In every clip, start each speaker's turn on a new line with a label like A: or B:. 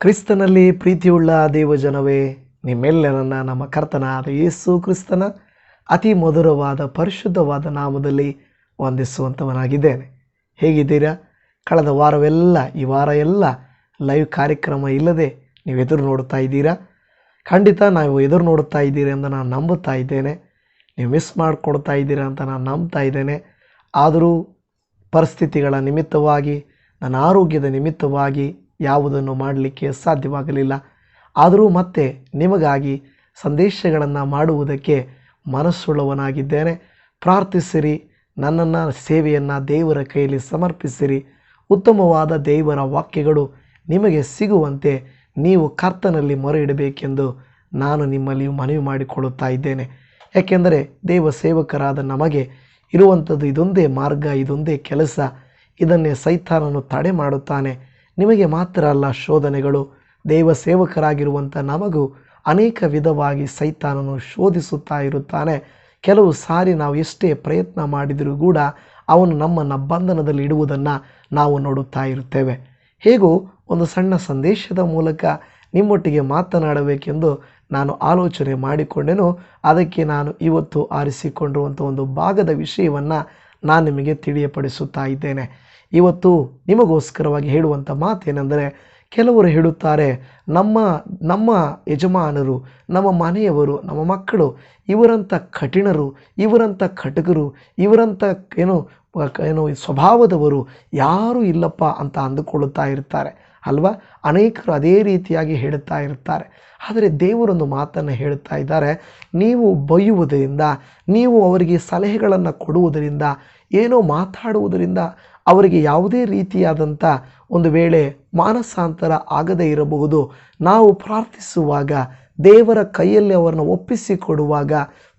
A: ಕ್ರಿಸ್ತನಲ್ಲಿ ಪ್ರೀತಿಯುಳ್ಳ ದೇವಜನವೇ, ನಿಮ್ಮೆಲ್ಲರನ್ನ ನಮ್ಮ ಕರ್ತನಾದ ಯೇಸು ಕ್ರಿಸ್ತನ ಅತಿ ಮಧುರವಾದ ಪರಿಶುದ್ಧವಾದ ನಾಮದಲ್ಲಿ ವಂದಿಸುವಂಥವನಾಗಿದ್ದೇನೆ. ಹೇಗಿದ್ದೀರಾ? ಕಳೆದ ವಾರವೆಲ್ಲ, ಈ ವಾರ ಎಲ್ಲ ಲೈವ್ ಕಾರ್ಯಕ್ರಮ ಇಲ್ಲದೆ ನೀವು ಎದುರು ನೋಡ್ತಾ ಇದ್ದೀರಾ? ಖಂಡಿತ ನಾವು ಎದುರು ನೋಡುತ್ತಾ ಇದ್ದೀರಿ ಎಂದು ನಾನು ನಂಬುತ್ತಾ ಇದ್ದೇನೆ. ನೀವು ಮಿಸ್ ಮಾಡ್ಕೊಳ್ತಾ ಇದ್ದೀರ ಅಂತ ನಾನು ನಂಬ್ತಾ ಇದ್ದೇನೆ. ಆದರೂ ಪರಿಸ್ಥಿತಿಗಳ ನಿಮಿತ್ತವಾಗಿ, ನನ್ನ ಆರೋಗ್ಯದ ನಿಮಿತ್ತವಾಗಿ ಯಾವುದನ್ನು ಮಾಡಲಿಕ್ಕೆ ಸಾಧ್ಯವಾಗಲಿಲ್ಲ. ಆದರೂ ಮತ್ತೆ ನಿಮಗಾಗಿ ಸಂದೇಶಗಳನ್ನು ಮಾಡುವುದಕ್ಕೆ ಮನಸ್ಸುಳ್ಳವನಾಗಿದ್ದೇನೆ. ಪ್ರಾರ್ಥಿಸಿರಿ, ನನ್ನನ್ನು ಸೇವೆಯನ್ನು ದೇವರ ಕೈಯಲ್ಲಿ ಸಮರ್ಪಿಸಿರಿ. ಉತ್ತಮವಾದ ದೇವರ ವಾಕ್ಯಗಳು ನಿಮಗೆ ಸಿಗುವಂತೆ ನೀವು ಕರ್ತನಲ್ಲಿ ಮೊರೆ ಇಡಬೇಕೆಂದು ನಾನು ನಿಮ್ಮಲ್ಲಿ ಮನವಿ ಮಾಡಿಕೊಳ್ಳುತ್ತಾ ಇದ್ದೇನೆ. ಯಾಕೆಂದರೆ ದೇವ ಸೇವಕರಾದ ನಮಗೆ ಇರುವಂಥದ್ದು ಇದೊಂದೇ ಮಾರ್ಗ, ಇದೊಂದೇ ಕೆಲಸ. ಇದನ್ನೇ ಸೈತಾನನು ತಡೆ ಮಾಡುತ್ತಾನೆ. ನಿಮಗೆ ಮಾತ್ರ ಅಲ್ಲ ಶೋಧನೆಗಳು. ದೇವ ಸೇವಕರಾಗಿರುವಂಥ ನಮಗೂ ಅನೇಕ ವಿಧವಾಗಿ ಸೈತಾನನು ಶೋಧಿಸುತ್ತಾ ಇರುತ್ತಾನೆ. ಕೆಲವು ಸಾರಿ ನಾವು ಎಷ್ಟೇ ಪ್ರಯತ್ನ ಮಾಡಿದರೂ ಕೂಡ ಅವನು ನಮ್ಮನ್ನು ಬಂಧನದಲ್ಲಿ ಇಡುವುದನ್ನು ನಾವು ನೋಡುತ್ತಾ ಇರುತ್ತೇವೆ ಹೇಗೂ ಒಂದು ಸಣ್ಣ ಸಂದೇಶದ ಮೂಲಕ ನಿಮ್ಮೊಟ್ಟಿಗೆ ಮಾತನಾಡಬೇಕೆಂದು ನಾನು ಆಲೋಚನೆ ಮಾಡಿಕೊಂಡೆನು ಅದಕ್ಕೆ ನಾನು ಇವತ್ತು ಆರಿಸಿಕೊಂಡಿರುವಂಥ ಒಂದು ಭಾಗದ ವಿಷಯವನ್ನು ನಾನು ನಿಮಗೆ ತಿಳಿಯಪಡಿಸುತ್ತಾ ಇದ್ದೇನೆ. ಇವತ್ತು ನಿಮಗೋಸ್ಕರವಾಗಿ ಹೇಳುವಂಥ ಮಾತೇನೆಂದರೆ, ಕೆಲವರು ಹೇಳುತ್ತಾರೆ, ನಮ್ಮ ನಮ್ಮ ಯಜಮಾನರು, ನಮ್ಮ ಮನೆಯವರು, ನಮ್ಮ ಮಕ್ಕಳು, ಇವರಂಥ ಕಠಿಣರು, ಇವರಂಥ ಕಟಕರು ಇವರಂಥ ಏನು ಏನು ಸ್ವಭಾವದವರು ಯಾರೂ ಇಲ್ಲಪ್ಪ ಅಂತ ಅಂದುಕೊಳ್ಳುತ್ತಾ ಇರ್ತಾರೆ. ಅಲ್ವಾ? ಅನೇಕರು ಅದೇ ರೀತಿಯಾಗಿ ಹೇಳುತ್ತಾ ಇರ್ತಾರೆ ಆದರೆ ದೇವರೊಂದು ಮಾತನ್ನು ಹೇಳುತ್ತಾ ಇದ್ದಾರೆ. ನೀವು ಬೈಯುವುದರಿಂದ, ನೀವು ಅವರಿಗೆ ಸಲಹೆಗಳನ್ನು ಕೊಡುವುದರಿಂದ, ಏನೋ ಮಾತಾಡುವುದರಿಂದ ಅವರಿಗೆ ಯಾವುದೇ ರೀತಿಯಾದಂಥ ಒಂದು ವೇಳೆ ಮಾನಸಾಂತರ ಆಗದೇ ಇರಬಹುದು. ನಾವು ಪ್ರಾರ್ಥಿಸುವಾಗ, ದೇವರ ಕೈಯಲ್ಲಿ ಅವರನ್ನು ಒಪ್ಪಿಸಿಕೊಡುವಾಗ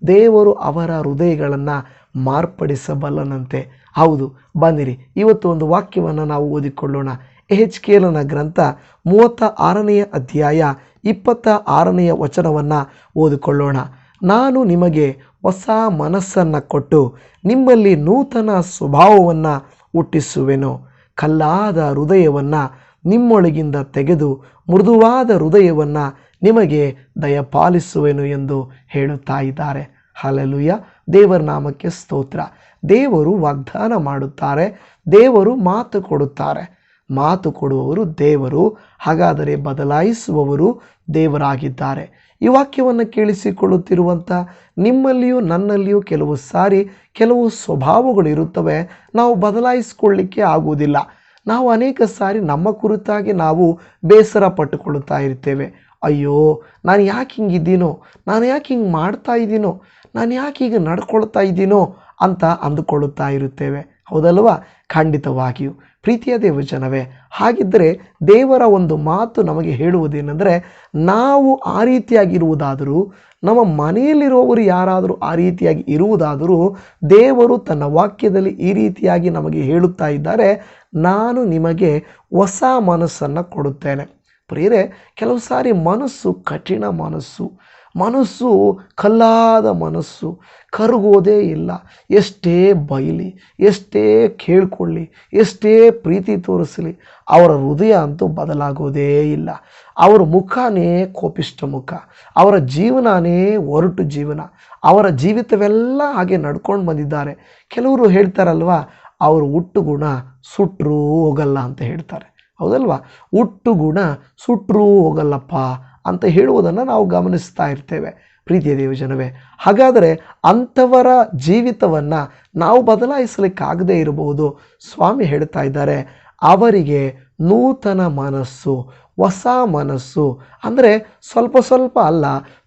A: ದೇವರು ಅವರ ಹೃದಯಗಳನ್ನು ಮಾರ್ಪಡಿಸಬಲ್ಲನಂತೆ. ಹೌದು ಬನ್ನಿರಿ ಇವತ್ತು ಒಂದು ವಾಕ್ಯವನ್ನು ನಾವು ಓದಿಕೊಳ್ಳೋಣ. ಎಚ್ ಕೇಲನ ಗ್ರಂಥ ಮೂವತ್ತ ಆರನೆಯ ಅಧ್ಯಾಯ ಇಪ್ಪತ್ತ ಆರನೆಯ ವಚನವನ್ನು ಓದಿಕೊಳ್ಳೋಣ. ನಾನು ನಿಮಗೆ ಹೊಸ ಮನಸ್ಸನ್ನು ಕೊಟ್ಟು ನಿಮ್ಮಲ್ಲಿ ನೂತನ ಸ್ವಭಾವವನ್ನು ಹುಟ್ಟಿಸುವೆನು. ಕಲ್ಲಾದ ಹೃದಯವನ್ನು ನಿಮ್ಮೊಳಗಿಂದ ತೆಗೆದು ಮೃದುವಾದ ಹೃದಯವನ್ನು ನಿಮಗೆ ದಯಪಾಲಿಸುವೆನು ಎಂದು ಹೇಳುತ್ತಾ ಇದ್ದಾರೆ. ಹಲಲುಯ ದೇವರ ನಾಮಕ್ಕೆ ಸ್ತೋತ್ರ. ದೇವರು ವಾಗ್ದಾನ ಮಾಡುತ್ತಾರೆ. ದೇವರು ಮಾತು ಕೊಡುತ್ತಾರೆ. ಮಾತು ಕೊಡುವವರು ದೇವರು, ಹಾಗಾದರೆ ಬದಲಾಯಿಸುವವರು ದೇವರಾಗಿದ್ದಾರೆ. ಈ ವಾಕ್ಯವನ್ನು ಕೇಳಿಸಿಕೊಳ್ಳುತ್ತಿರುವಂಥ ನಿಮ್ಮಲ್ಲಿಯೂ ನನ್ನಲ್ಲಿಯೂ ಕೆಲವು ಸಾರಿ ಕೆಲವು ಸ್ವಭಾವಗಳು ಇರುತ್ತವೆ. ನಾವು ಬದಲಾಯಿಸಿಕೊಳ್ಳಿಕ್ಕೆ ಆಗುವುದಿಲ್ಲ. ನಾವು ಅನೇಕ ಸಾರಿ ನಮ್ಮ ಕುರಿತಾಗಿ ನಾವು ಬೇಸರ ಪಟ್ಟುಕೊಳ್ಳುತ್ತಾ ಇರ್ತೇವೆ. ಅಯ್ಯೋ, ನಾನು ಯಾಕೆ ಹಿಂಗಿದ್ದೀನೋ? ನಾನು ಯಾಕೆ ಹಿಂಗೆ ಮಾಡ್ತಾ ಇದ್ದೀನೋ? ನಾನು ಯಾಕೆ ಈಗ ನಡ್ಕೊಳ್ತಾ ಇದ್ದೀನೋ ಅಂತ ಅಂದುಕೊಳ್ಳುತ್ತಾ ಇರುತ್ತೇವೆ. ಹೌದಲ್ವಾ? ಖಂಡಿತವಾಗಿಯೂ. ಪ್ರೀತಿಯ ದೇವಜನವೇ ಹಾಗಿದ್ದರೆ ದೇವರ ಒಂದು ಮಾತು ನಮಗೆ ಹೇಳುವುದೇನೆಂದರೆ, ನಾವು ಆ ರೀತಿಯಾಗಿರುವುದಾದರೂ, ನಮ್ಮ ಮನೆಯಲ್ಲಿರುವವರು ಯಾರಾದರೂ ಆ ರೀತಿಯಾಗಿ ಇರುವುದಾದರೂ, ದೇವರು ತನ್ನ ವಾಕ್ಯದಲ್ಲಿ ಈ ರೀತಿಯಾಗಿ ನಮಗೆ ಹೇಳುತ್ತಾ ಇದ್ದಾರೆ, ನಾನು ನಿಮಗೆ ಹೊಸ ಮನಸ್ಸನ್ನು ಕೊಡುತ್ತೇನೆ. ಪ್ರಿಯರೇ, ಕೆಲವು ಸಾರಿ ಮನಸ್ಸು ಕಠಿಣ ಮನಸ್ಸು. ಮನಸ್ಸು, ಕಲ್ಲಾದ ಮನಸ್ಸು, ಕರಗೋದೇ ಇಲ್ಲ. ಎಷ್ಟೇ ಬೈಲಿ, ಎಷ್ಟೇ ಕೇಳ್ಕೊಳ್ಳಿ, ಎಷ್ಟೇ ಪ್ರೀತಿ ತೋರಿಸಲಿ, ಅವರ ಹೃದಯ ಅಂತೂ ಬದಲಾಗೋದೇ ಇಲ್ಲ. ಅವರ ಮುಖನೇ ಕೋಪಿಷ್ಟ ಮುಖ. ಅವರ ಜೀವನನೇ ಒರಟು ಜೀವನ. ಅವರ ಜೀವಿತವೆಲ್ಲ ಹಾಗೆ ನಡ್ಕೊಂಡು ಬಂದಿದ್ದಾರೆ. ಕೆಲವರು ಹೇಳ್ತಾರಲ್ವ, ಅವರ ಹುಟ್ಟು ಗುಣ ಸುಟ್ಟರೂ ಹೋಗಲ್ಲ ಅಂತ ಹೇಳ್ತಾರೆ. ಹೌದಲ್ವಾ? ಹುಟ್ಟು ಗುಣ ಸುಟ್ಟರೂ ಹೋಗಲ್ಲಪ್ಪ. ಅಂತ ಹೇಳುವುದನ್ನು ನಾವು ಗಮನಿಸ್ತಾ ಇರ್ತೇವೆ. ಪ್ರೀತಿಯ ದೇವಜನವೇ ಹಾಗಾದರೆ ಅಂಥವರ ಜೀವಿತವನ್ನು ನಾವು ಬದಲಾಯಿಸಲಿಕ್ಕಾಗದೇ ಇರಬಹುದು. ಸ್ವಾಮಿ ಹೇಳ್ತಾ ಇದ್ದಾರೆ, ಅವರಿಗೆ ನೂತನ ಮನಸ್ಸು, ಹೊಸ ಮನಸ್ಸು, ಅಂದರೆ ಸ್ವಲ್ಪ ಸ್ವಲ್ಪ ಅಲ್ಲ,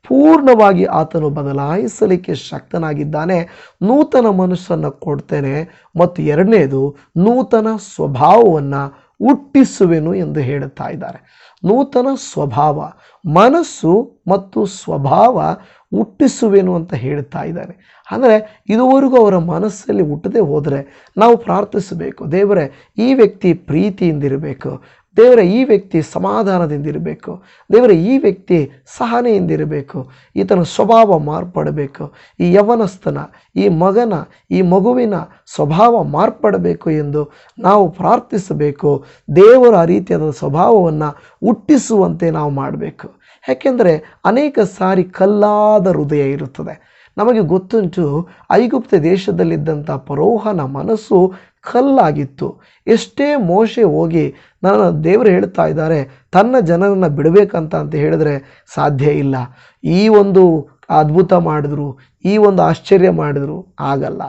A: ಪೂರ್ಣವಾಗಿ ಆತನು ಬದಲಾಯಿಸಲಿಕ್ಕೆ ಶಕ್ತನಾಗಿದ್ದಾನೆ. ನೂತನ ಮನಸ್ಸನ್ನು ಕೊಡ್ತೇನೆ, ಮತ್ತು ಎರಡನೇದು ನೂತನ ಸ್ವಭಾವವನ್ನು ಹುಟ್ಟಿಸುವೆನು ಎಂದು ಹೇಳುತ್ತಾ ಇದ್ದಾರೆ. ನೂತನ ಸ್ವಭಾವ, ಮನಸ್ಸು ಮತ್ತು ಸ್ವಭಾವ ಹುಟ್ಟಿಸುವೆನು ಅಂತ ಹೇಳ್ತಾ ಇದ್ದಾರೆ ಅಂದರೆ ಇದುವರೆಗೂ ಅವರ ಮನಸ್ಸಲ್ಲಿ ಹುಟ್ಟದೆ ಹೋದರೆ ನಾವು ಪ್ರಾರ್ಥಿಸಬೇಕು. ದೇವರೇ, ಈ ವ್ಯಕ್ತಿ ಪ್ರೀತಿಯಿಂದಿರಬೇಕು. ದೇವರ ಈ ವ್ಯಕ್ತಿ ಸಮಾಧಾನದಿಂದಿರಬೇಕು ದೇವರ ಈ ವ್ಯಕ್ತಿ ಸಹನೆಯಿಂದಿರಬೇಕು ಈತನ ಸ್ವಭಾವ ಮಾರ್ಪಡಬೇಕು. ಈ ಯವನಸ್ಥನ, ಈ ಮಗನ, ಈ ಮಗುವಿನ ಸ್ವಭಾವ ಮಾರ್ಪಡಬೇಕು ಎಂದು ನಾವು ಪ್ರಾರ್ಥಿಸಬೇಕು. ದೇವರ ಆ ರೀತಿಯಾದ ಸ್ವಭಾವವನ್ನು ಹುಟ್ಟಿಸುವಂತೆ ನಾವು ಮಾಡಬೇಕು. ಯಾಕೆಂದರೆ ಅನೇಕ ಸಾರಿ ಕಲ್ಲಾದ ಹೃದಯ ಇರುತ್ತದೆ. ನಮಗೆ ಗೊತ್ತುಂಟು, ಐಗುಪ್ತ ದೇಶದಲ್ಲಿದ್ದಂಥ ಪರೋಹನ ಮನಸ್ಸು ಕಲ್ಲಾಗಿತ್ತು. ಎಷ್ಟೇ ಮೋಶೆ ಹೋಗಿ ನನ್ನ ದೇವರು ಹೇಳ್ತಾ ಇದ್ದಾರೆ, ತನ್ನ ಜನರನ್ನು ಬಿಡಬೇಕಂತ ಅಂತ ಹೇಳಿದ್ರೆ ಸಾಧ್ಯ ಇಲ್ಲ. ಈ ಒಂದು ಅದ್ಭುತ ಮಾಡಿದ್ರು, ಈ ಒಂದು ಆಶ್ಚರ್ಯ ಮಾಡಿದ್ರು, ಆಗಲ್ಲ.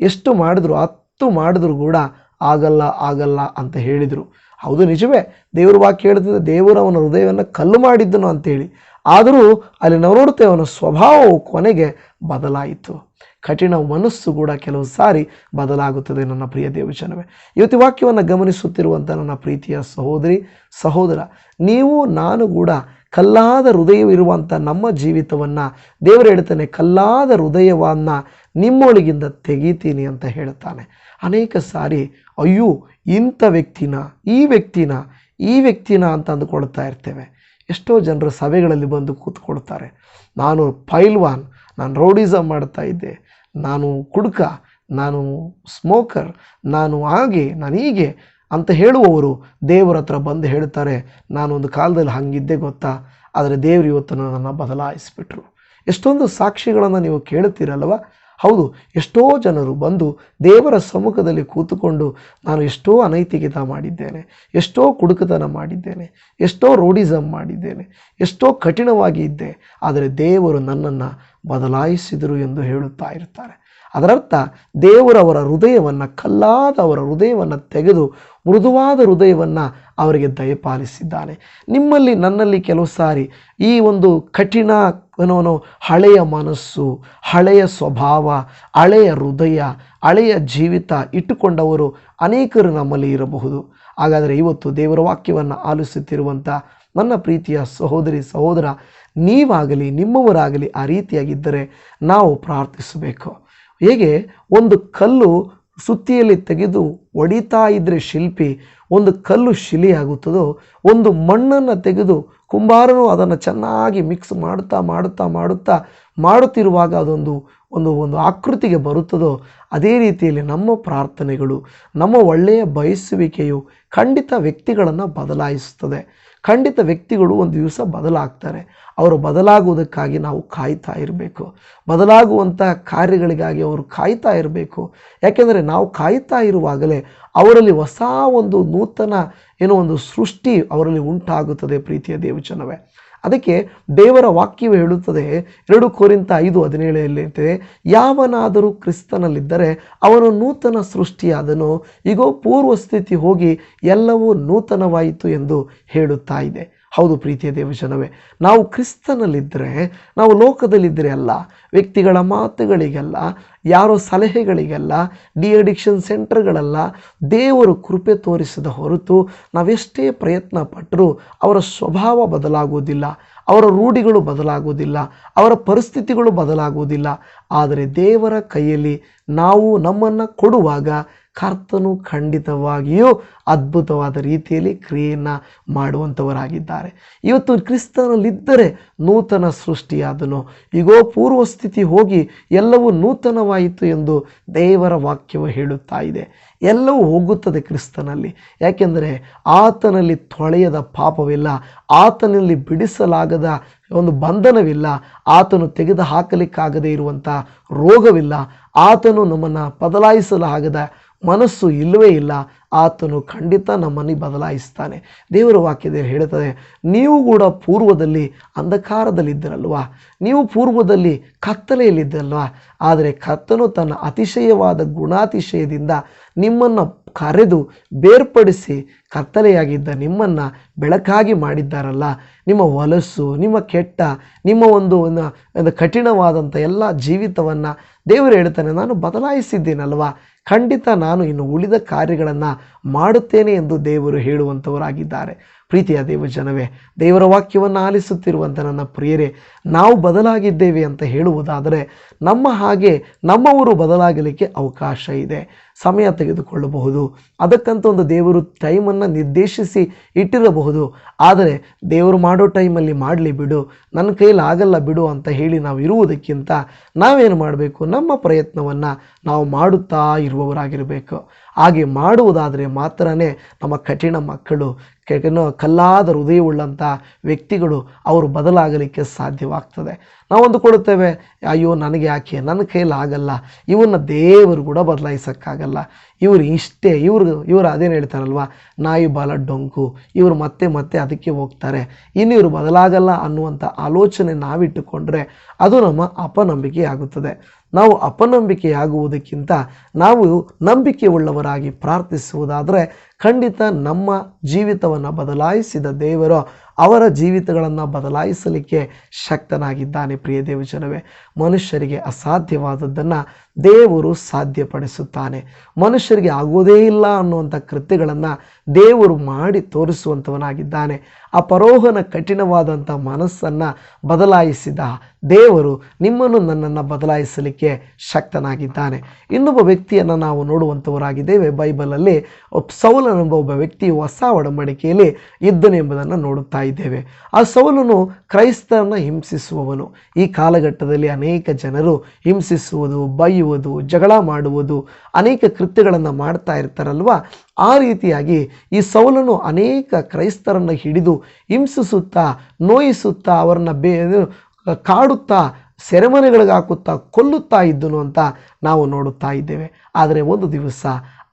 A: ಎಷ್ಟು ಮಾಡಿದ್ರು, ಹತ್ತು ಮಾಡಿದ್ರು ಕೂಡ ಆಗಲ್ಲ ಆಗಲ್ಲ ಅಂತ ಹೇಳಿದರು. ಹೌದು, ನಿಜವೇ. ದೇವರು ವಾಕ್ಯ ಹೇಳ್ತಿದ್ದ ದೇವರು ಅವನ ಹೃದಯವನ್ನು ಕಲ್ಲು ಮಾಡಿದ್ದನು ಅಂತೇಳಿ. ಆದರೂ ಅಲ್ಲಿ ನಾವು ಅವನ ಸ್ವಭಾವವು ಕೊನೆಗೆ ಬದಲಾಯಿತು. ಕಠಿಣ ಮನಸ್ಸು ಕೂಡ ಕೆಲವು ಸಾರಿ ಬದಲಾಗುತ್ತದೆ ನನ್ನ ಪ್ರಿಯ ದೇವಜನವೇ. ಇವತ್ತು ವಾಕ್ಯವನ್ನು ಗಮನಿಸುತ್ತಿರುವಂಥ ನನ್ನ ಪ್ರೀತಿಯ ಸಹೋದರಿ, ಸಹೋದರ, ನೀವು, ನಾನು ಕೂಡ ಕಲ್ಲಾದ ಹೃದಯವಿರುವಂಥ ನಮ್ಮ ಜೀವಿತವನ್ನು ದೇವರು ಹೇಳ್ತಾನೆ ಕಲ್ಲಾದ ಹೃದಯವನ್ನು ನಿಮ್ಮೊಳಗಿಂದ ತೆಗಿತೀನಿ ಅಂತ ಹೇಳ್ತಾನೆ ಅನೇಕ ಸಾರಿ, ಅಯ್ಯೋ, ಇಂಥ ವ್ಯಕ್ತಿನ, ಈ ವ್ಯಕ್ತಿನ ಈ ವ್ಯಕ್ತಿನ ಅಂತ ಅಂದುಕೊಳ್ತಾ ಇರ್ತೇವೆ. ಎಷ್ಟೋ ಜನರು ಸಭೆಗಳಲ್ಲಿ ಬಂದು ಕೂತ್ಕೊಳ್ತಾರೆ. ನಾನು ಪೈಲ್ವಾನ್, ನಾನು ರೌಡಿಸಮ್ ಮಾಡ್ತಾ ಇದ್ದೆ. ನಾನು ಕುಡುಕ, ನಾನು ಸ್ಮೋಕರ್ ನಾನು ಹಾಗೆ, ನಾನು ಹೀಗೆ ಅಂತ ಹೇಳುವವರು ದೇವರ ಹತ್ರ ಬಂದು ಹೇಳ್ತಾರೆ, ನಾನು ಒಂದು ಕಾಲದಲ್ಲಿ ಹಾಗಿದ್ದೆ ಗೊತ್ತಾ? ಆದರೆ ದೇವರು ಇವತ್ತು ನನ್ನನ್ನು ಬದಲಾಯಿಸಿಬಿಟ್ರು. ಎಷ್ಟೊಂದು ಸಾಕ್ಷಿಗಳನ್ನು ನೀವು ಕೇಳುತ್ತೀರಲ್ವ? ಹೌದು, ಎಷ್ಟೋ ಜನರು ಬಂದು ದೇವರ ಸಮ್ಮುಖದಲ್ಲಿ ಕೂತುಕೊಂಡು ನಾನು ಎಷ್ಟೋ ಅನೈತಿಕತ ಮಾಡಿದ್ದೇನೆ, ಎಷ್ಟೋ ಕುಡುಕತನ ಮಾಡಿದ್ದೇನೆ, ಎಷ್ಟೋ ರೋಡಿಸಮ್ ಮಾಡಿದ್ದೇನೆ, ಎಷ್ಟೋ ಕಠಿಣವಾಗಿ ಇದ್ದೆ, ಆದರೆ ದೇವರು ನನ್ನನ್ನು ಬದಲಾಯಿಸಿದರು ಎಂದು ಹೇಳುತ್ತಾ ಇರ್ತಾರೆ. ಅದರರ್ಥ ದೇವರವರ ಹೃದಯವನ್ನು, ಕಲ್ಲಾದ ಅವರ ಹೃದಯವನ್ನು ತೆಗೆದು ಮೃದುವಾದ ಹೃದಯವನ್ನು ಅವರಿಗೆ ದಯಪಾಲಿಸಿದ್ದಾನೆ. ನಿಮ್ಮಲ್ಲಿ ನನ್ನಲ್ಲಿ ಕೆಲವು ಸಾರಿ ಈ ಒಂದು ಕಠಿಣ ಏನೋನು ಹಳೆಯ ಮನಸ್ಸು, ಹಳೆಯ ಸ್ವಭಾವ, ಹಳೆಯ ಹೃದಯ, ಹಳೆಯ ಜೀವಿತ ಇಟ್ಟುಕೊಂಡವರು ಅನೇಕರು ನಮ್ಮಲ್ಲಿ ಇರಬಹುದು. ಹಾಗಾದರೆ ಇವತ್ತು ದೇವರ ವಾಕ್ಯವನ್ನು ಆಲಿಸುತ್ತಿರುವಂಥ ನನ್ನ ಪ್ರೀತಿಯ ಸಹೋದರಿ, ಸಹೋದರ, ನೀವಾಗಲಿ, ನಿಮ್ಮವರಾಗಲಿ ಆ ರೀತಿಯಾಗಿದ್ದರೆ ನಾವು ಪ್ರಾರ್ಥಿಸಬೇಕು. ಹೇಗೆ? ಒಂದು ಕಲ್ಲು ಸುತ್ತಿಯಲ್ಲಿ ತೆಗೆದು ಒಡಿತಾ ಇದ್ದರೆ ಶಿಲ್ಪಿ ಒಂದು ಕಲ್ಲು ಶಿಲೆಯಾಗುತ್ತದೋ ಒಂದು ಮಣ್ಣನ್ನು ತೆಗೆದು ಕುಂಬಾರನು ಅದನ್ನು ಚೆನ್ನಾಗಿ ಮಿಕ್ಸ್ ಮಾಡುತ್ತಾ ಮಾಡುತ್ತಾ ಮಾಡುತ್ತಾ ಮಾಡುತ್ತಿರುವಾಗ ಅದೊಂದು, ಒಂದು ಒಂದು ಆಕೃತಿಗೆ ಬರುತ್ತದೋ, ಅದೇ ರೀತಿಯಲ್ಲಿ ನಮ್ಮ ಪ್ರಾರ್ಥನೆಗಳು, ನಮ್ಮ ಒಳ್ಳೆಯ ಬಯಸುವಿಕೆಯು ಖಂಡಿತ ವ್ಯಕ್ತಿಗಳನ್ನು ಬದಲಾಯಿಸುತ್ತದೆ. ಖಂಡಿತ ವ್ಯಕ್ತಿಗಳು ಒಂದು ದಿವಸ ಬದಲಾಗ್ತಾರೆ. ಅವರು ಬದಲಾಗುವುದಕ್ಕಾಗಿ ನಾವು ಕಾಯ್ತಾ ಇರಬೇಕು. ಬದಲಾಗುವಂಥ ಕಾರ್ಯಗಳಿಗಾಗಿ ಅವರು ಕಾಯ್ತಾ ಇರಬೇಕು. ಯಾಕೆಂದರೆ ನಾವು ಕಾಯ್ತಾ ಇರುವಾಗಲೇ ಅವರಲ್ಲಿ ಹೊಸ ಒಂದು ನೂತನ ಏನೋ ಒಂದು ಸೃಷ್ಟಿ ಅವರಲ್ಲಿ ಉಂಟಾಗುತ್ತದೆ ಪ್ರೀತಿಯ ದೇವಚನವೇ. ಅದಕ್ಕೆ ದೇವರ ವಾಕ್ಯವು ಹೇಳುತ್ತದೆ ಎರಡು ಕೋರಿಂತ ಐದು ಹದಿನೇಳರಲ್ಲಿ ಇರ್ತದೆ ಯಾವನಾದರೂ ಕ್ರಿಸ್ತನಲ್ಲಿದ್ದರೆ ಅವನು ನೂತನ ಸೃಷ್ಟಿಯಾದನು. ಈಗೋ ಪೂರ್ವ ಸ್ಥಿತಿ ಹೋಗಿ ಎಲ್ಲವೂ ನೂತನವಾಯಿತು ಎಂದು ಹೇಳುತ್ತಾ ಇದೆ. ಹೌದು ಪ್ರೀತಿಯ ದೇವಜನವೇ ನಾವು ಕ್ರಿಸ್ತನಲ್ಲಿದ್ದರೆ ನಾವು ಲೋಕದಲ್ಲಿದ್ದರೆ ಅಲ್ಲ, ವ್ಯಕ್ತಿಗಳ ಮಾತುಗಳಿಗೆಲ್ಲ, ಯಾರೋ ಸಲಹೆಗಳಿಗೆಲ್ಲ, ಡಿ ಅಡಿಕ್ಷನ್ ಸೆಂಟರ್ಗಳಲ್ಲ, ದೇವರು ಕೃಪೆ ತೋರಿಸದ ಹೊರತು ನಾವೆಷ್ಟೇ ಪ್ರಯತ್ನ ಪಟ್ಟರೂ ಅವರ ಸ್ವಭಾವ ಬದಲಾಗುವುದಿಲ್ಲ, ಅವರ ರೂಢಿಗಳು ಬದಲಾಗುವುದಿಲ್ಲ, ಅವರ ಪರಿಸ್ಥಿತಿಗಳು ಬದಲಾಗುವುದಿಲ್ಲ. ಆದರೆ ದೇವರ ಕೈಯಲ್ಲಿ ನಾವು ನಮ್ಮನ್ನು ಕೊಡುವಾಗ ಕರ್ತನು ಖಂಡಿತವಾಗಿಯೂ ಅದ್ಭುತವಾದ ರೀತಿಯಲ್ಲಿ ಕ್ರಿಯೆಯನ್ನು ಮಾಡುವಂಥವರಾಗಿದ್ದಾರೆ. ಇವತ್ತು ಕ್ರಿಸ್ತನಲ್ಲಿದ್ದರೆ ನೂತನ ಸೃಷ್ಟಿಯಾದನು. ಈಗೋ ಪೂರ್ವ ಸ್ಥಿತಿ ಹೋಗಿ ಎಲ್ಲವೂ ನೂತನವಾಯಿತು ಎಂದು ದೇವರ ವಾಕ್ಯವು ಹೇಳುತ್ತಾ ಇದೆ. ಎಲ್ಲವೂ ಹೋಗುತ್ತದೆ ಕ್ರಿಸ್ತನಲ್ಲಿ. ಯಾಕೆಂದರೆ ಆತನಲ್ಲಿ ತೊಳೆಯದ ಪಾಪವಿಲ್ಲ, ಆತನಲ್ಲಿ ಬಿಡಿಸಲಾಗದ ಒಂದು ಬಂಧನವಿಲ್ಲ, ಆತನು ತೆಗೆದು ಹಾಕಲಿಕ್ಕಾಗದೇ ಇರುವಂಥ ರೋಗವಿಲ್ಲ, ಆತನು ನಮ್ಮನ್ನು ಬದಲಾಯಿಸಲಾಗದ ಮನಸ್ಸು ಇಲ್ಲವೇ ಇಲ್ಲ, ಆತನು ಖಂಡಿತ ನಮ್ಮನ್ನು ಬದಲಾಯಿಸ್ತಾನೆ. ದೇವರ ವಾಕ್ಯದಲ್ಲಿ ಹೇಳುತ್ತದೆ, ನೀವು ಕೂಡ ಪೂರ್ವದಲ್ಲಿ ಅಂಧಕಾರದಲ್ಲಿದ್ದರಲ್ವಾ? ನೀವು ಪೂರ್ವದಲ್ಲಿ ಕತ್ತಲೆಯಲ್ಲಿದ್ದಲ್ವಾ ಆದರೆ ಕತ್ತನು ತನ್ನ ಅತಿಶಯವಾದ ಗುಣಾತಿಶಯದಿಂದ ನಿಮ್ಮನ್ನು ಕರೆದು ಬೇರ್ಪಡಿಸಿ ಕತ್ತಲೆಯಾಗಿದ್ದ ನಿಮ್ಮನ್ನು ಬೆಳಕಾಗಿ ಮಾಡಿದ್ದಾರಲ್ಲ. ನಿಮ್ಮ ಹೊಲಸು, ನಿಮ್ಮ ಕೆಟ್ಟ, ನಿಮ್ಮ ಒಂದು ಒಂದು ಒಂದು ಕಠಿಣವಾದಂಥ ಎಲ್ಲ ಜೀವಿತವನ್ನು ದೇವರು ಹೇಳ್ತಾನೆ, ನಾನು ಬದಲಾಯಿಸಿದ್ದೇನಲ್ವಾ? ಖಂಡಿತ ನಾನು ಇನ್ನು ಉಳಿದ ಕಾರ್ಯಗಳನ್ನು ಮಾಡುತ್ತೇನೆ ಎಂದು ದೇವರು ಹೇಳುವಂಥವರಾಗಿದ್ದಾರೆ ಪ್ರೀತಿಯ ದೇವ ಜನವೇ ದೇವರ ವಾಕ್ಯವನ್ನು ಆಲಿಸುತ್ತಿರುವಂಥ ನನ್ನ ಪ್ರಿಯರೇ, ನಾವು ಬದಲಾಗಿದ್ದೇವೆ ಅಂತ ಹೇಳುವುದಾದರೆ ನಮ್ಮ ಹಾಗೆ ನಮ್ಮವರು ಬದಲಾಗಲಿಕ್ಕೆ ಅವಕಾಶ ಇದೆ. ಸಮಯ ತೆಗೆದುಕೊಳ್ಳಬಹುದು, ಅದಕ್ಕಂತ ಒಂದು ದೇವರು ಟೈಮನ್ನು ನಿರ್ದೇಶಿಸಿ ಇಟ್ಟಿರಬಹುದು. ಆದರೆ ದೇವರು ಮಾಡೋ ಟೈಮಲ್ಲಿ ಮಾಡಲಿ ಬಿಡು, ನನ್ನ ಕೈಲಿ ಆಗಲ್ಲ ಬಿಡು ಅಂತ ಹೇಳಿ ನಾವು ಇರುವುದಕ್ಕಿಂತ ನಾವೇನು ಮಾಡಬೇಕು? ನಮ್ಮ ಪ್ರಯತ್ನವನ್ನು ನಾವು ಮಾಡುತ್ತಾ ಇರುವವರಾಗಿರಬೇಕು. ಹಾಗೆ ಮಾಡುವುದಾದರೆ ಮಾತ್ರನೇ ನಮ್ಮ ಕಠಿಣ ಮಕ್ಕಳು ಕೆಗನ ಕಲ್ಲಾದ ಹೃದಯವುಳ್ಳಂಥ ವ್ಯಕ್ತಿಗಳು ಅವರು ಬದಲಾಗಲಿಕ್ಕೆ ಸಾಧ್ಯವಾಗ್ತದೆ. ನಾವು ಅಂದುಕೊಳ್ಳುತ್ತೇವೆ ಅಯ್ಯೋ, ನನಗೆ ಯಾಕೆ? ನನ್ನ ಕೈಯಲ್ಲಿ ಆಗಲ್ಲ. ಇವನ್ನ ದೇವರು ಕೂಡ ಬದಲಾಯಿಸೋಕ್ಕಾಗಲ್ಲ. ಇವರು ಇಷ್ಟೇ, ಇವರು ಇವರು ಅದೇನು ಹೇಳ್ತಾರಲ್ವ? ನಾಯಿ ಬಾಲ ಡೊಂಕು. ಇವರು ಮತ್ತೆ ಮತ್ತೆ ಅದಕ್ಕೆ ಹೋಗ್ತಾರೆ. ಇನ್ನು ಇವರು ಬದಲಾಗಲ್ಲ ಅನ್ನುವಂಥ ಆಲೋಚನೆ ನಾವಿಟ್ಟುಕೊಂಡ್ರೆ ಅದು ನಮ್ಮ ಅಪನಂಬಿಕೆ ಆಗುತ್ತದೆ ನಾವು ಅಪನಂಬಿಕೆಯಾಗುವುದಕ್ಕಿಂತ ನಾವು ನಂಬಿಕೆ ಉಳ್ಳವರಾಗಿ ಪ್ರಾರ್ಥಿಸುವುದಾದರೆ ಖಂಡಿತ ನಮ್ಮ ಜೀವಿತವನ್ನು ಬದಲಾಯಿಸಿದ ದೇವರು ಅವರ ಜೀವಿತಗಳನ್ನು ಬದಲಾಯಿಸಲಿಕ್ಕೆ ಶಕ್ತನಾಗಿದ್ದಾನೆ ಪ್ರಿಯ ದೇವಜನವೇ ಮನುಷ್ಯರಿಗೆ ಅಸಾಧ್ಯವಾದದ್ದನ್ನು ದೇವರು ಸಾಧ್ಯಪಡಿಸುತ್ತಾನೆ. ಮನುಷ್ಯರಿಗೆ ಆಗೋದೇ ಇಲ್ಲ ಅನ್ನುವಂಥ ಕೃತ್ಯಗಳನ್ನು ದೇವರು ಮಾಡಿ ತೋರಿಸುವಂಥವನಾಗಿದ್ದಾನೆ ಆ ಪರೋಹನ ಕಠಿಣವಾದಂಥ ಮನಸ್ಸನ್ನು ಬದಲಾಯಿಸಿದ ದೇವರು ನಿಮ್ಮನ್ನು ನನ್ನನ್ನು ಬದಲಾಯಿಸಲಿಕ್ಕೆ ಶಕ್ತನಾಗಿದ್ದಾನೆ. ಇನ್ನೊಬ್ಬ ವ್ಯಕ್ತಿಯನ್ನು ನಾವು ನೋಡುವಂಥವರಾಗಿದ್ದೇವೆ ಬೈಬಲಲ್ಲಿ ಒಬ್ಬ ಸೌಲನೆಂಬ ಒಬ್ಬ ವ್ಯಕ್ತಿ ಹೊಸ ಒಡಂಬಡಿಕೆಯಲ್ಲಿ ಇದ್ದನು ಎಂಬುದನ್ನು ನೋಡುತ್ತಾ ಇದ್ದೇವೆ. ಆ ಸೌಲನು ಕ್ರೈಸ್ತರನ್ನ ಹಿಂಸಿಸುವವನು. ಈ ಕಾಲಘಟ್ಟದಲ್ಲಿ ಅನೇಕ ಜನರು ಹಿಂಸಿಸುವುದು, ಬೈಯುವುದು, ಜಗಳ ಮಾಡುವುದು, ಅನೇಕ ಕೃತ್ಯಗಳನ್ನು ಮಾಡ್ತಾ ಇರ್ತಾರಲ್ವ? ಆ ರೀತಿಯಾಗಿ ಈ ಸೌಲನು ಅನೇಕ ಕ್ರೈಸ್ತರನ್ನು ಹಿಡಿದು ಹಿಂಸಿಸುತ್ತಾ, ನೋಯಿಸುತ್ತಾ, ಅವರನ್ನ ಬೇ ಕಾಡುತ್ತಾ ಸೆರೆಮನೆಗಳಿಗೆ ಹಾಕುತ್ತಾ ಕೊಲ್ಲುತ್ತಾ ಇದ್ದನು ಅಂತ ನಾವು ನೋಡುತ್ತಾ ಇದ್ದೇವೆ. ಆದರೆ ಒಂದು ದಿವಸ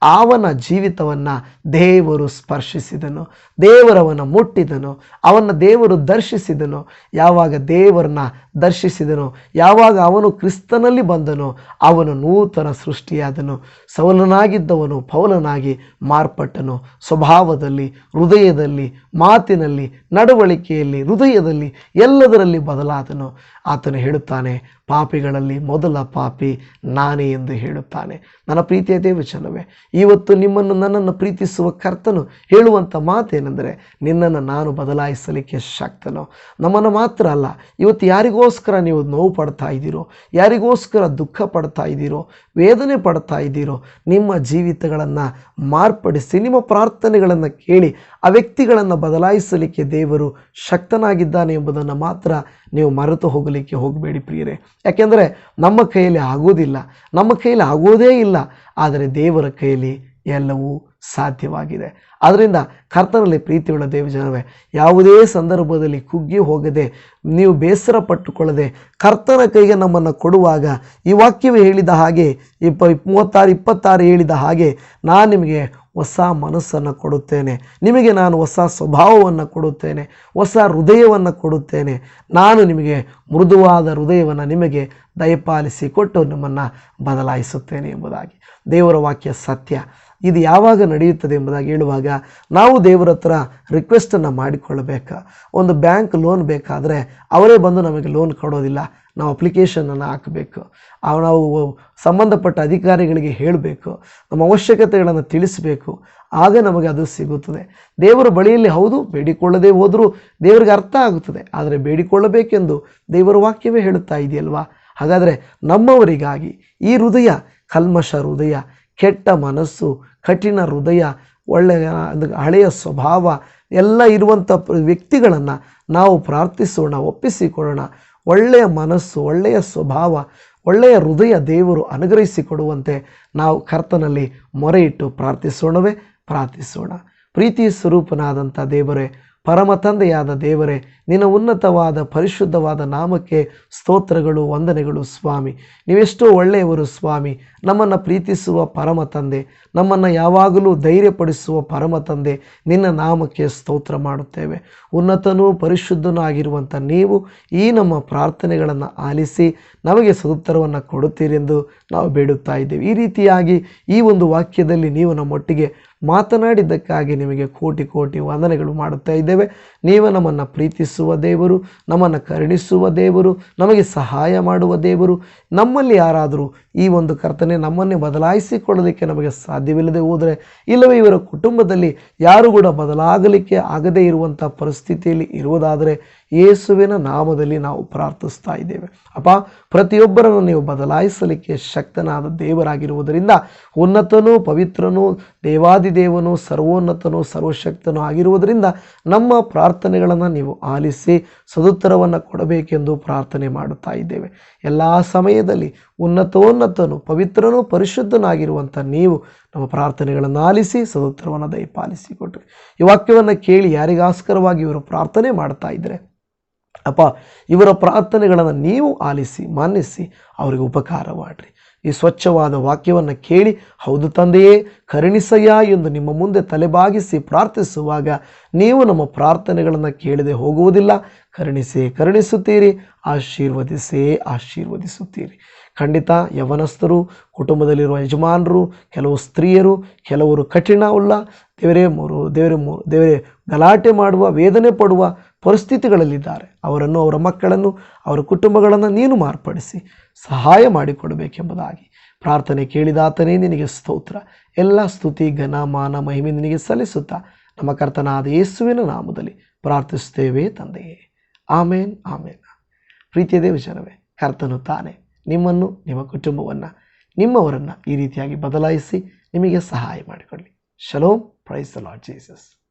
A: ಅವನ ಜೀವಿತವನ್ನು ದೇವರು ಸ್ಪರ್ಶಿಸಿದನು. ದೇವರವನ ಮುಟ್ಟಿದನು ಅವನ ದೇವರು ದರ್ಶಿಸಿದನು. ಯಾವಾಗ ದೇವರನ್ನ ದರ್ಶಿಸಿದನು, ಯಾವಾಗ ಅವನು ಕ್ರಿಸ್ತನಲ್ಲಿ ಬಂದನು, ಅವನು ನೂತನ ಸೃಷ್ಟಿಯಾದನು. ಸವಲನಾಗಿದ್ದವನು ಪೌಲನಾಗಿ ಮಾರ್ಪಟ್ಟನು. ಸ್ವಭಾವದಲ್ಲಿ, ಹೃದಯದಲ್ಲಿ, ಮಾತಿನಲ್ಲಿ, ನಡವಳಿಕೆಯಲ್ಲಿ, ಹೃದಯದಲ್ಲಿ ಎಲ್ಲದರಲ್ಲಿ ಬದಲಾದನು. ಆತನು ಹೇಳುತ್ತಾನೆ, ಪಾಪಿಗಳಲ್ಲಿ ಮೊದಲ ಪಾಪಿ ನಾನೇ ಎಂದು ಹೇಳುತ್ತಾನೆ. ನನ್ನ ಪ್ರೀತಿಯ ದೇವಚನವೇ ಇವತ್ತು ನಿಮ್ಮನ್ನು ನನ್ನನ್ನು ಪ್ರೀತಿಸುವ ಕರ್ತನು ಹೇಳುವಂಥ ಮಾತೇನೆಂದರೆ ನಿನ್ನನ್ನು ನಾನು ಬದಲಾಯಿಸಲಿಕ್ಕೆ ಶಕ್ತನೋ. ನಮ್ಮನ್ನು ಮಾತ್ರ ಅಲ್ಲ, ಇವತ್ತು ಯಾರಿಗೋಸ್ಕರ ನೀವು ನೋವು ಪಡ್ತಾ ಇದ್ದೀರೋ, ಯಾರಿಗೋಸ್ಕರ ದುಃಖ ಪಡ್ತಾ ಇದ್ದೀರೋ, ವೇದನೆ ಪಡ್ತಾ ಇದ್ದೀರೋ, ನಿಮ್ಮ ಜೀವಿತಗಳನ್ನು ಮಾರ್ಪಡಿಸಿ, ನಿಮ್ಮ ಪ್ರಾರ್ಥನೆಗಳನ್ನು ಕೇಳಿ, ಆ ವ್ಯಕ್ತಿಗಳನ್ನು ಬದಲಾಯಿಸಲಿಕ್ಕೆ ದೇವರು ಶಕ್ತನಾಗಿದ್ದಾನೆ ಎಂಬುದನ್ನು ಮಾತ್ರ ನೀವು ಮರೆತು ಹೋಗಲಿಕ್ಕೆ ಹೋಗಬೇಡಿ ಪ್ರಿಯರೇ. ಯಾಕೆಂದರೆ ನಮ್ಮ ಕೈಯಲ್ಲಿ ಆಗೋದಿಲ್ಲ, ನಮ್ಮ ಕೈಯಲ್ಲಿ ಆಗೋದೇ ಇಲ್ಲ, ಆದರೆ ದೇವರ ಕೈಯಲ್ಲಿ ಎಲ್ಲವೂ ಸಾಧ್ಯವಾಗಿದೆ. ಆದ್ದರಿಂದ ಕರ್ತನಲ್ಲಿ ಪ್ರೀತಿಯುಳ್ಳ ದೇವಜನವೇ ಯಾವುದೇ ಸಂದರ್ಭದಲ್ಲಿ ಕುಗ್ಗಿ ಹೋಗದೆ, ನೀವು ಬೇಸರ ಪಟ್ಟುಕೊಳ್ಳದೆ, ಕರ್ತನ ಕೈಗೆ ನಮ್ಮನ್ನು ಕೊಡುವಾಗ ಈ ವಾಕ್ಯವೇ ಹೇಳಿದ ಹಾಗೆ, ಇಪ್ಪ ಮೂವತ್ತಾರು, ಇಪ್ಪತ್ತಾರು ಹೇಳಿದ ಹಾಗೆ ನಾನು ನಿಮಗೆ ಹೊಸ ಮನಸ್ಸನ್ನು ಕೊಡುತ್ತೇನೆ. ನಿಮಗೆ ನಾನು ಹೊಸ ಸ್ವಭಾವವನ್ನು ಕೊಡುತ್ತೇನೆ, ಹೊಸ ಹೃದಯವನ್ನು ಕೊಡುತ್ತೇನೆ. ನಾನು ನಿಮಗೆ ಮೃದುವಾದ ಹೃದಯವನ್ನು ನಿಮಗೆ ದಯಪಾಲಿಸಿ ಕೊಟ್ಟು ನಿಮ್ಮನ್ನು ಬದಲಾಯಿಸುತ್ತೇನೆ ಎಂಬುದಾಗಿ. ದೇವರ ವಾಕ್ಯ ಸತ್ಯ. ಇದು ಯಾವಾಗ ನಡೆಯುತ್ತದೆ ಎಂಬುದಾಗಿ ಹೇಳುವಾಗ ನಾವು ದೇವರ ಹತ್ರ ರಿಕ್ವೆಸ್ಟನ್ನು ಮಾಡಿಕೊಳ್ಳಬೇಕು. ಒಂದು ಬ್ಯಾಂಕ್ ಲೋನ್ ಬೇಕಾದರೆ ಅವರೇ ಬಂದು ನಮಗೆ ಲೋನ್ ಕೊಡೋದಿಲ್ಲ. ನಾವು ಅಪ್ಲಿಕೇಶನನ್ನು ಹಾಕಬೇಕು. ನಾವು ಸಂಬಂಧಪಟ್ಟ ಅಧಿಕಾರಿಗಳಿಗೆ ಹೇಳಬೇಕು. ನಮ್ಮ ಅವಶ್ಯಕತೆಗಳನ್ನು ತಿಳಿಸಬೇಕು. ಆಗ ನಮಗೆ ಅದು ಸಿಗುತ್ತದೆ. ದೇವರ ಬಳಿಯಲ್ಲಿ ಹೌದು, ಬೇಡಿಕೊಳ್ಳದೆ ಹೋದರೂ ದೇವರಿಗೆ ಅರ್ಥ ಆಗುತ್ತದೆ. ಆದರೆ ಬೇಡಿಕೊಳ್ಳಬೇಕೆಂದು ದೇವರ ವಾಕ್ಯವೇ ಹೇಳುತ್ತಾ ಇದೆಯಲ್ವಾ? ಹಾಗಾದರೆ ನಮ್ಮವರಿಗಾಗಿ ಈ ಹೃದಯ ಕಲ್ಮಶ ಹೃದಯ ಕೆಟ್ಟ ಮನಸ್ಸು, ಕಠಿಣ ಹೃದಯ, ಒಳ್ಳೆಯ ಹಳೆಯ ಸ್ವಭಾವ, ಎಲ್ಲ ಇರುವಂಥ ವ್ಯಕ್ತಿಗಳನ್ನು ನಾವು ಪ್ರಾರ್ಥಿಸೋಣ, ಒಪ್ಪಿಸಿಕೊಳ್ಳೋಣ. ಒಳ್ಳೆಯ ಮನಸ್ಸು, ಒಳ್ಳೆಯ ಸ್ವಭಾವ, ಒಳ್ಳೆಯ ಹೃದಯ ದೇವರು ಅನುಗ್ರಹಿಸಿಕೊಡುವಂತೆ ನಾವು ಕರ್ತನಲ್ಲಿ ಮೊರೆ ಇಟ್ಟು ಪ್ರಾರ್ಥಿಸೋಣವೇ, ಪ್ರಾರ್ಥಿಸೋಣ. ಪ್ರೀತಿ ಸ್ವರೂಪನಾದಂಥ ದೇವರೇ ಪರಮ ತಂದೆಯಾದ ದೇವರೇ, ನಿನ್ನ ಉನ್ನತವಾದ ಪರಿಶುದ್ಧವಾದ ನಾಮಕ್ಕೆ ಸ್ತೋತ್ರಗಳು, ವಂದನೆಗಳು ಸ್ವಾಮಿ. ನೀವೆಷ್ಟೋ ಒಳ್ಳೆಯವರು ಸ್ವಾಮಿ, ನಮ್ಮನ್ನು ಪ್ರೀತಿಸುವ ಪರಮ ತಂದೆ ನಮ್ಮನ್ನು ಯಾವಾಗಲೂ ಧೈರ್ಯಪಡಿಸುವ ಪರಮ ತಂದೆ ನಿನ್ನ ನಾಮಕ್ಕೆ ಸ್ತೋತ್ರ ಮಾಡುತ್ತೇವೆ. ಉನ್ನತನೂ ಪರಿಶುದ್ಧನೂ ಆಗಿರುವಂಥ ನೀವು ಈ ನಮ್ಮ ಪ್ರಾರ್ಥನೆಗಳನ್ನು ಆಲಿಸಿ ನಮಗೆ ಸದುತ್ತರವನ್ನು ಕೊಡುತ್ತೀರೆಂದು ನಾವು ಬೇಡುತ್ತಾ ಇದ್ದೇವೆ. ಈ ರೀತಿಯಾಗಿ ಈ ಒಂದು ವಾಕ್ಯದಲ್ಲಿ ನೀವು ನಮ್ಮೊಟ್ಟಿಗೆ ಮಾತನಾಡಿದ್ದಕ್ಕಾಗಿ ನಿಮಗೆ ಕೋಟಿ ಕೋಟಿ ವಂದನೆಗಳು ಮಾಡುತ್ತಾ ಇದ್ದೇವೆ. ನೀವು ನಮ್ಮನ್ನು ಪ್ರೀತಿಸುವ ದೇವರು, ನಮ್ಮನ್ನು ಕರುಣಿಸುವ ದೇವರು, ನಮಗೆ ಸಹಾಯ ಮಾಡುವ ದೇವರು. ನಮ್ಮಲ್ಲಿ ಯಾರಾದರೂ ಈ ಒಂದು ಕರ್ತನೆ ನಮ್ಮನ್ನೇ ಬದಲಾಯಿಸಿಕೊಳ್ಳೋದಕ್ಕೆ ನಮಗೆ ಸಾಧ್ಯವಿಲ್ಲದೆ ಹೋದರೆ, ಇಲ್ಲವೇ ಇವರ ಕುಟುಂಬದಲ್ಲಿ ಯಾರು ಕೂಡ ಬದಲಾಗಲಿಕ್ಕೆ ಆಗದೇ ಇರುವಂಥ ಪರಿಸ್ಥಿತಿಯಲ್ಲಿ ಇರುವುದಾದರೆ ಯೇಸುವಿನ ನಾಮದಲ್ಲಿ ನಾವು ಪ್ರಾರ್ಥಿಸ್ತಾ ಇದ್ದೇವೆ. ಅಪ್ಪ, ಪ್ರತಿಯೊಬ್ಬರನ್ನು ನೀವು ಬದಲಾಯಿಸಲಿಕ್ಕೆ ಶಕ್ತನಾದ ದೇವರಾಗಿರುವುದರಿಂದ ಉನ್ನತನು ಪವಿತ್ರನು ದೇವಾದಿದೇವನು ಸರ್ವೋನ್ನತನು ಸರ್ವಶಕ್ತನೂ ಆಗಿರುವುದರಿಂದ ನಮ್ಮ ಪ್ರಾರ್ಥನೆಗಳನ್ನು ನೀವು ಆಲಿಸಿ ಸದುತ್ತರವನ್ನು ಕೊಡಬೇಕೆಂದು ಪ್ರಾರ್ಥನೆ ಮಾಡುತ್ತಾ ಇದ್ದೇವೆ. ಎಲ್ಲ ಸಮಯದಲ್ಲಿ ಉನ್ನತೋನ್ನತನು, ಪವಿತ್ರನು ಪರಿಶುದ್ಧನಾಗಿರುವಂಥ ನೀವು ನಮ್ಮ ಪ್ರಾರ್ಥನೆಗಳನ್ನು ಆಲಿಸಿ ಸದುತ್ತರವನ್ನು ದಯಪಾಲಿಸಿಕೊಟ್ರಿ ಈ ವಾಕ್ಯವನ್ನು ಕೇಳಿ ಯಾರಿಗಾಸ್ಕರವಾಗಿ ಇವರು ಪ್ರಾರ್ಥನೆ ಮಾಡ್ತಾ ಇದ್ದರೆ ಅಪ್ಪ, ಇವರ ಪ್ರಾರ್ಥನೆಗಳನ್ನು ನೀವು ಆಲಿಸಿ ಮಾನಿಸಿ ಅವರಿಗೆ ಉಪಕಾರ ಮಾಡಿರಿ. ಈ ಸ್ವಚ್ಛವಾದ ವಾಕ್ಯವನ್ನು ಕೇಳಿ, ಹೌದು ತಂದೆಯೇ, ಕರುಣಿಸಯ್ಯ ಎಂದು ನಿಮ್ಮ ಮುಂದೆ ತಲೆಬಾಗಿಸಿ ಪ್ರಾರ್ಥಿಸುವಾಗ ನೀವು ನಮ್ಮ ಪ್ರಾರ್ಥನೆಗಳನ್ನು ಕೇಳದೆ ಹೋಗುವುದಿಲ್ಲ. ಕರುಣಿಸಿ, ಕರುಣಿಸುತ್ತೀರಿ, ಆಶೀರ್ವದಿಸೇ, ಆಶೀರ್ವದಿಸುತ್ತೀರಿ. ಖಂಡಿತ ಯವನಸ್ಥರು, ಕುಟುಂಬದಲ್ಲಿರುವ ಯಜಮಾನರು, ಕೆಲವು ಸ್ತ್ರೀಯರು, ಕೆಲವರು ಕಠಿಣ ಉಳ್ಳ, ದೇವರೇ ಮೂರು ದೇವರೇ ಮೂರು ದೇವರೇ ಗಲಾಟೆ ಮಾಡುವ, ವೇದನೆ ಪಡುವ ಪರಿಸ್ಥಿತಿಗಳಲ್ಲಿದ್ದಾರೆ. ಅವರನ್ನು, ಅವರ ಮಕ್ಕಳನ್ನು, ಅವರ ಕುಟುಂಬಗಳನ್ನು ನೀನು ಮಾರ್ಪಡಿಸಿ, ಸಹಾಯ ಮಾಡಿಕೊಡಬೇಕೆಂಬುದಾಗಿ. ಪ್ರಾರ್ಥನೆ ಕೇಳಿದಾತನೇ ನಿನಗೆ ಸ್ತೋತ್ರ. ಎಲ್ಲ ಸ್ತುತಿ, ಘನ, ಮಾನ, ಮಹಿಮೆ ನಿನಗೆ ಸಲ್ಲಿಸುತ್ತಾ ನಮ್ಮ ಕರ್ತನಾದ ಯೇಸುವಿನ ನಾಮದಲ್ಲಿ ಪ್ರಾರ್ಥಿಸುತ್ತೇವೆ ತಂದೆಯೇ. ಆಮೇನ್ ಆಮೇನ್. ಪ್ರೀತಿಯ ದೇವಜನವೇ, ಕರ್ತನು ತಾನೆ ನಿಮ್ಮನ್ನು, ನಿಮ್ಮ ಕುಟುಂಬವನ್ನು, ನಿಮ್ಮವರನ್ನು ಈ ರೀತಿಯಾಗಿ ಬದಲಾಯಿಸಿ ನಿಮಗೆ ಸಹಾಯ ಮಾಡಿಕೊಳ್ಳಿ ಶಲೋಮ್, ಪ್ರೈಸ್ ಲಾರ್ಡ್ ಜೀಸಸ್.